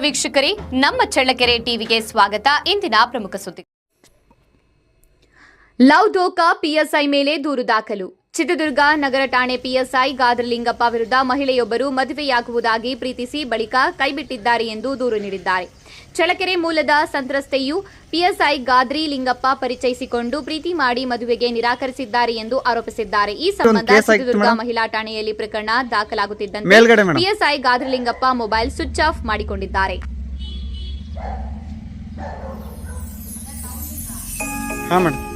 ವೀಕ್ಷಕರೇ ನಮ್ಮ ಚಳ್ಳಕೆರೆ ಟಿವಿಗೆ ಸ್ವಾಗತ. ಇಂದಿನ ಪ್ರಮುಖ ಸುದ್ದಿ ಲವ್ ದೋಕಾ ಪಿಎಸ್ಐ ಮೇಲೆ ದೂರು ದಾಖಲು. ಚಿತ್ರದುರ್ಗ ನಗರ ಠಾಣೆ ಪಿಎಸ್ಐ ಗಾದ್ರಲಿಂಗಪ್ಪ ವಿರುದ್ಧ ಮಹಿಳೆಯೊಬ್ಬರು ಮದುವೆಯಾಗುವುದಾಗಿ ಪ್ರೀತಿಸಿ ಬಳಿಕ ಕೈಬಿಟ್ಟಿದ್ದಾರೆ ಎಂದು ದೂರು ನೀಡಿದ್ದಾರೆ. ಚಳಕೆರೆ ಮೂಲದ ಸಂತ್ರಸ್ತೆಯು ಪಿಎಸ್ಐ ಗಾದ್ರಿ ಲಿಂಗಪ್ಪ ಪರಿಚಯಿಸಿಕೊಂಡು ಪ್ರೀತಿ ಮಾಡಿ ಮದುವೆಗೆ ನಿರಾಕರಿಸಿದ್ದಾರೆ ಎಂದು ಆರೋಪಿಸಿದ್ದಾರೆ. ಈ ಸಂಬಂಧ ಚಿತ್ರದುರ್ಗ ಮಹಿಳಾ ಠಾಣೆಯಲ್ಲಿ ಪ್ರಕರಣ ದಾಖಲಾಗುತ್ತಿದ್ದಂತೆ. PSI Gadralingappa mobile switch off ಮಾಡಿಕೊಂಡಿದ್ದಾರೆ. ಹಾಂ ಮೇಡಮ್.